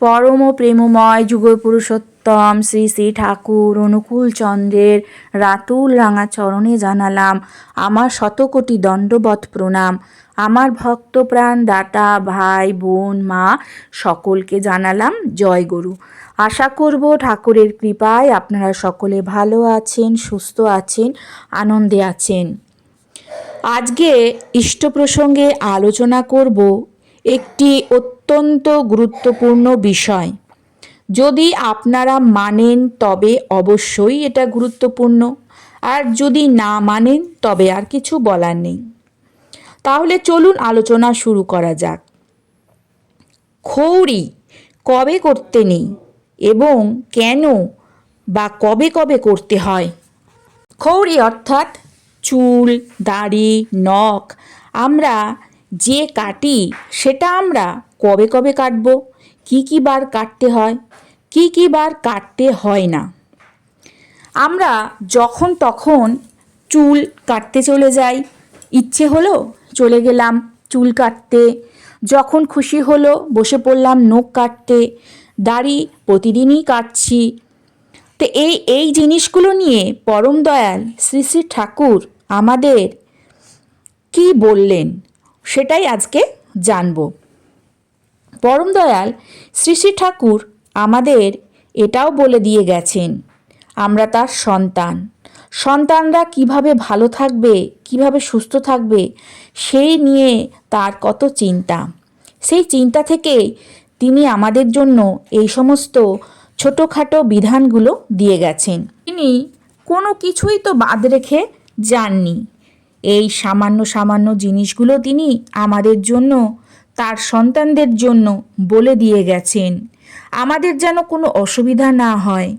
পরম প্রেমময় যুগ পুরুষোত্তম শ্রী শ্রী ঠাকুর অনুকূল চন্দ্রের রাতুল রাঙা চরণে জানালাম। আমার শতকোটি দণ্ডবত প্রণাম। আমার ভক্তপ্রাণ দাতা, ভাই, বোন, মা সকলকে জানালাম জয় গুরু। আশা করব ঠাকুরের কৃপায় আপনারা সকলে ভালো আছেন, সুস্থ আছেন, আনন্দে আছেন। আজকে ইষ্ট প্রসঙ্গে আলোচনা করব একটি অত্যন্ত গুরুত্বপূর্ণ বিষয়। যদি আপনারা মানেন, তবে অবশ্যই এটা গুরুত্বপূর্ণ। আর যদি না মানেন, তবে আর কিছু বলার নেই। তাহলে চলুন আলোচনা শুরু করা যাক। খৌরি কবে করতে নেই এবং কেন বা কবে কবে করতে হয়? খৌরি অর্থাৎ চুল, দাড়ি, নখ আমরা যে কাটি সেটা আমরা কবে কবে কাটবো? কী কী বার কাটতে হয়? কী কী বার কাটতে হয় না? আমরা যখন তখন চুল কাটতে চলে যাই। ইচ্ছে হলো চলে গেলাম চুল কাটতে। যখন খুশি হলো বসে পড়লাম নখ কাটতে। দাড়ি প্রতিদিনই কাটছি। তো এই এই জিনিসগুলো নিয়ে পরম দয়াল শ্রী শ্রী ঠাকুর আমাদের কি বললেন? সেটাই আজকে জানব। পরম দয়াল শ্রী শ্রী ঠাকুর আমাদের এটাও বলে দিয়ে গেছেন, আমরা তার সন্তান। সন্তানরা কীভাবে ভালো থাকবে, কীভাবে সুস্থ থাকবে, সেই নিয়ে তার কত চিন্তা। সেই চিন্তা থেকে তিনি আমাদের জন্য এই সমস্ত ছোটোখাটো বিধানগুলো দিয়ে গেছেন। তিনি কোনো কিছুই তো বাদ রেখে যাননি। এই সামান্য সামান্য জিনিসগুলো তিনি আমাদের জন্য, তার সন্তানদের জন্য বলে দিয়ে গেছেন। আমাদের যেন কোনো অসুবিধা না হয়।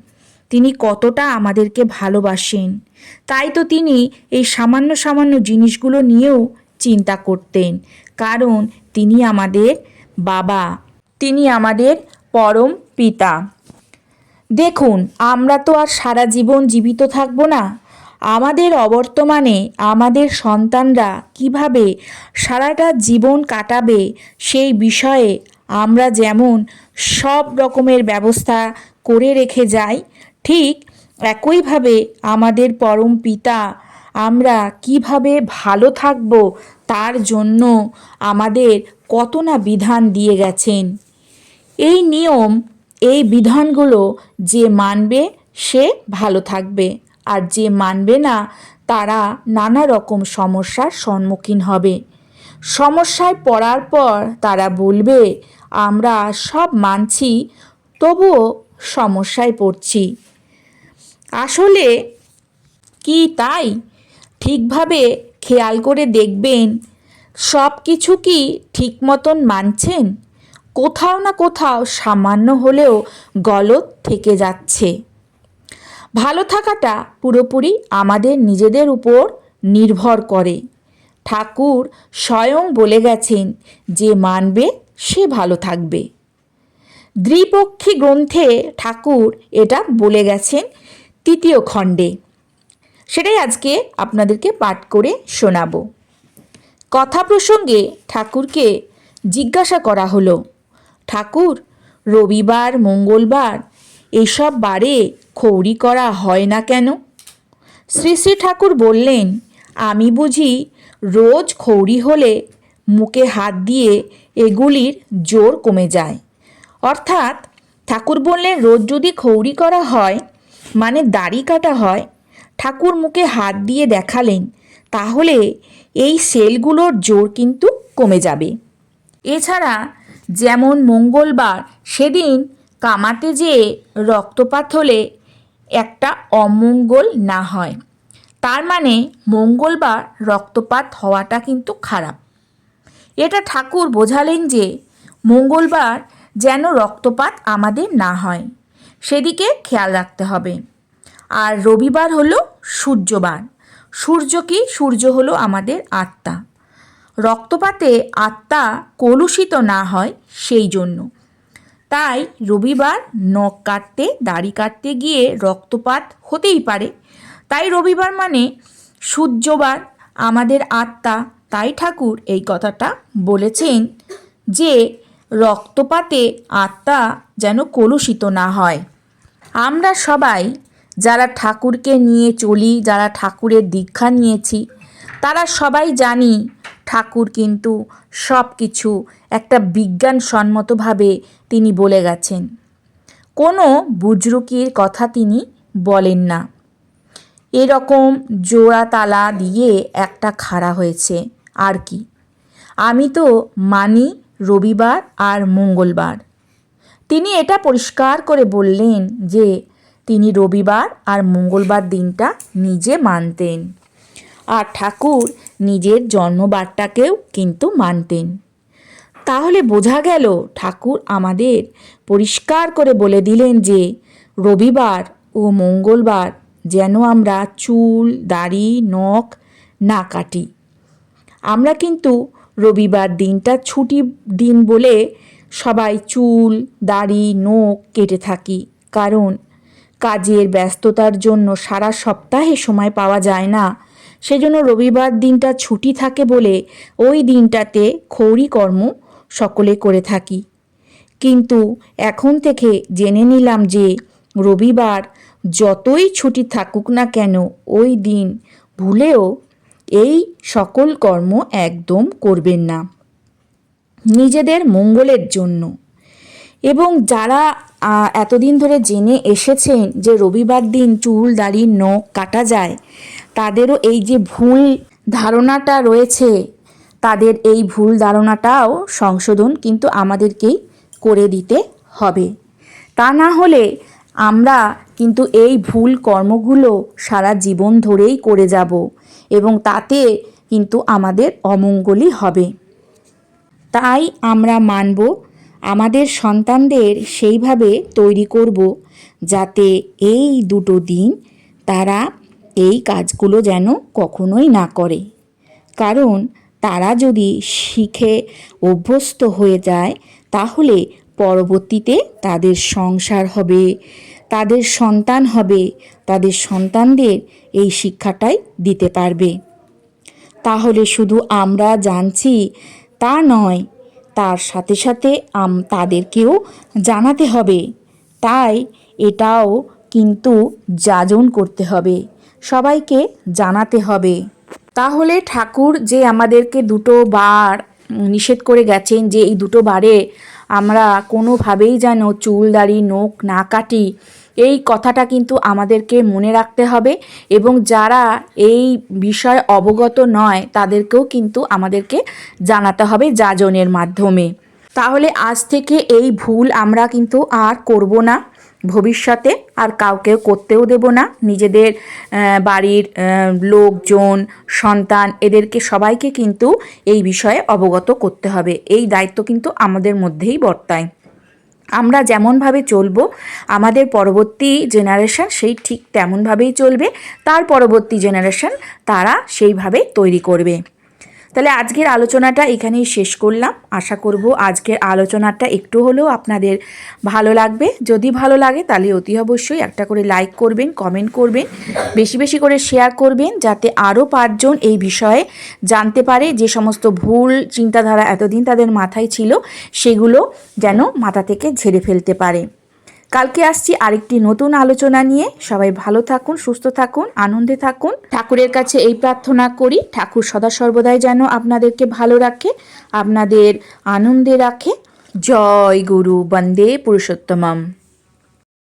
তিনি কতটা আমাদেরকে ভালোবাসেন। তাই তো তিনি এই সামান্য সামান্য জিনিসগুলো নিয়েও চিন্তা করতেন। কারণ তিনি আমাদের বাবা। তিনি আমাদের পরম পিতা। দেখুন, আমরা তো আর সারা জীবন জীবিত থাকব না। আমাদের অবর্তমানে আমাদের সন্তানরা কীভাবে সারাটা জীবন কাটাবে সেই বিষয়ে আমরা যেমন সব রকমের ব্যবস্থা করে রেখে যাই, ঠিক একইভাবে আমাদের পরম পিতা আমরা কীভাবে ভালো থাকব তার জন্য আমাদের কত না বিধান দিয়ে গেছেন। এই নিয়ম, এই বিধানগুলো যে মানবে সে ভালো থাকবে। আর যে মানবে না, তারা নানা রকম সমস্যার সম্মুখীন হবে। সমস্যায় পড়ার পর তারা বলবে, আমরা সব মানছি, তবুও সমস্যায় পড়ছি। আসলে কি তাই? ঠিকভাবে খেয়াল করে দেখবেন, সব কিছু কি ঠিক মতন মানছেন? কোথাও না কোথাও সামান্য হলেও গলত থেকে যাচ্ছে। ভালো থাকাটা পুরোপুরি আমাদের নিজেদের উপর নির্ভর করে। ঠাকুর স্বয়ং বলে গেছেন, যে মানবে, সে ভালো থাকবে। দ্বিপক্ষী গ্রন্থে ঠাকুর এটা বলে গেছেন তৃতীয় খণ্ডে। সেটাই আজকে আপনাদেরকে পাঠ করে শোনাব। কথা প্রসঙ্গে ঠাকুরকে জিজ্ঞাসা করা হলো, ঠাকুর, রবিবার, মঙ্গলবার এইসব বারে খৌরি করা হয় না কেন? শ্রী শ্রী ঠাকুর বললেন, আমি বুঝি রোজ খৌরি হলে মুখে হাত দিয়ে এগুলির জোর কমে যায়। অর্থাৎ ঠাকুর বললেন, রোজ যদি খৌরি করা হয় মানে দাড়ি কাটা হয়, ঠাকুর মুখে হাত দিয়ে দেখালেন, তাহলে এই সেলগুলোর জোর কিন্তু কমে যাবে। এছাড়া যেমন মঙ্গলবার সেদিন কামাতে যেয়ে রক্তপাত হলে একটা অমঙ্গল না হয়। তার মানে মঙ্গলবার রক্তপাত হওয়াটা কিন্তু খারাপ। এটা ঠাকুর বোঝালেন যে মঙ্গলবার যেন রক্তপাত আমাদের না হয়, সেদিকে খেয়াল রাখতে হবে। আর রবিবার হলো সূর্যবার। সূর্য কি? সূর্য হলো আমাদের আত্মা। রক্তপাতে আত্মা কলুষিত না হয় সেই জন্য। তাই রবিবার নখ কাটতে, দাড়ি কাটতে গিয়ে রক্তপাত হতেই পারে। তাই রবিবার মানে সূর্যবার, আমাদের আত্মা, তাই ঠাকুর এই কথাটা বলেছেন যে রক্তপাতে আত্মা যেন কলুষিত না হয়। আমরা সবাই যারা ঠাকুরকে নিয়ে চলি, যারা ঠাকুরের দীক্ষা নিয়েছি, তারা সবাই জানি ঠাকুর কিন্তু সব কিছু একটা বিজ্ঞানসম্মতভাবে তিনি বলে গেছেন। কোনো বুজরুকির কথা তিনি বলেন না। এরকম জোড়া তালা দিয়ে একটা খাড়া হয়েছে। আর কি? আমি তো মানি রবিবার আর মঙ্গলবার। তিনি এটা পরিষ্কার করে বললেন যে, তিনি রবিবার আর মঙ্গলবার দিনটা নিজে মানতেন। আর ঠাকুর নিজের জন্মবারটাকেও কিন্তু মানতেন। তাহলে বোঝা গেল, ঠাকুর আমাদের পরিষ্কার করে বলে দিলেন যে, রবিবার ও মঙ্গলবার যেন আমরা চুল, দাড়ি, নখ না কাটি। আমরা কিন্তু রবিবার দিনটা ছুটি দিন বলে সবাই চুল, দাড়ি, নখ কেটে থাকি। কারণ কাজের ব্যস্ততার জন্য সারা সপ্তাহে সময় পাওয়া যায় না। সেজন্য রবিবার দিনটা ছুটি থাকে বলে ওই দিনটাতে খৌরি কর্ম সকলে করে থাকি। কিন্তু এখন থেকে জেনে নিলাম যে রবিবার যতই ছুটি থাকুক না কেন ওই দিন ভুলেও এই সকল কর্ম একদম করবেন না। নিজেদের মঙ্গলের জন্য। এবং যারা এতদিন ধরে জেনে এসেছেন যে রবিবার দিন চুল, দাড়ি, নখ কাটা যায় তাদেরও এই যে ভুল ধারণাটা রয়েছে, তাদের এই ভুল ধারণাটাও সংশোধন কিন্তু আমাদেরকেই করে দিতে হবে। তা না হলে আমরা কিন্তু এই ভুল কর্মগুলো সারা জীবন ধরেই করে যাব এবং তাতে কিন্তু আমাদের অমঙ্গলই হবে। তাই আমরা মানব, আমাদের সন্তানদের সেইভাবে তৈরি করব যাতে এই দুটো দিন তারা এই কাজগুলো যেন কখনোই না করে। কারণ তারা যদি শিখে অভ্যস্ত হয়ে যায়, তাহলে পরবর্তীতে তাদের সংসার হবে, তাদের সন্তান হবে, তাদের সন্তানদের এই শিক্ষাটাই দিতে পারবে। তাহলে শুধু আমরা জানছি তা নয়, তার সাথে সাথে আম, তাদেরকেও জানাতে হবে। তাই এটাও কিন্তু যাজন করতে হবে। সবাইকে জানাতে হবে। তাহলে ঠাকুর যে আমাদেরকে দুটো বার নিষেধ করে গেছেন যে এই দুটো বারে আমরা কোনোভাবেই যেন চুল, দাড়ি, নখ না কাটি, এই কথাটা কিন্তু আমাদেরকে মনে রাখতে হবে এবং যারা এই বিষয় অবগত নয় তাদেরকেও কিন্তু আমাদেরকে জানাতে হবে যাজনের মাধ্যমে। তাহলে আজ থেকে এই ভুল আমরা কিন্তু আর করব না। ভবিষ্যতে আর কাউকেও করতেও দেব না। নিজেদের বাড়ির লোকজন, সন্তান এদেরকে সবাইকে কিন্তু এই বিষয়ে অবগত করতে হবে। এই দায়িত্ব কিন্তু আমাদের মধ্যেই বর্তায়। আমরা যেমনভাবে চলবো, আমাদের পরবর্তী জেনারেশান সেই ঠিক তেমনভাবেই চলবে, তার পরবর্তী জেনারেশন তারা সেইভাবে তৈরি করবে। তাহলে আজকের আলোচনাটা এখানেই শেষ করলাম। আশা করব আজকের আলোচনাটা একটু হলেও আপনাদের ভালো লাগবে। যদি ভালো লাগে তাহলে অতি অবশ্যই একটা করে লাইক করবেন, কমেন্ট করবেন, বেশি বেশি করে শেয়ার করবেন যাতে আরও পাঁচজন এই বিষয়ে জানতে পারে যে সমস্ত ভুল চিন্তাধারা এতদিন তাদের মাথায় ছিল, সেগুলো যেন মাথা থেকে ঝেড়ে ফেলতে পারে। কালকে আসছি আরেকটি নতুন আলোচনা নিয়ে। সবাই ভালো থাকুন, সুস্থ থাকুন, আনন্দে থাকুন। ঠাকুরের কাছে এই প্রার্থনা করি, ঠাকুর সদা সর্বদাই যেন আপনাদেরকে ভালো রাখে, আপনাদের আনন্দে রাখে। জয় গুরু, বন্দে পুরুষোত্তমম।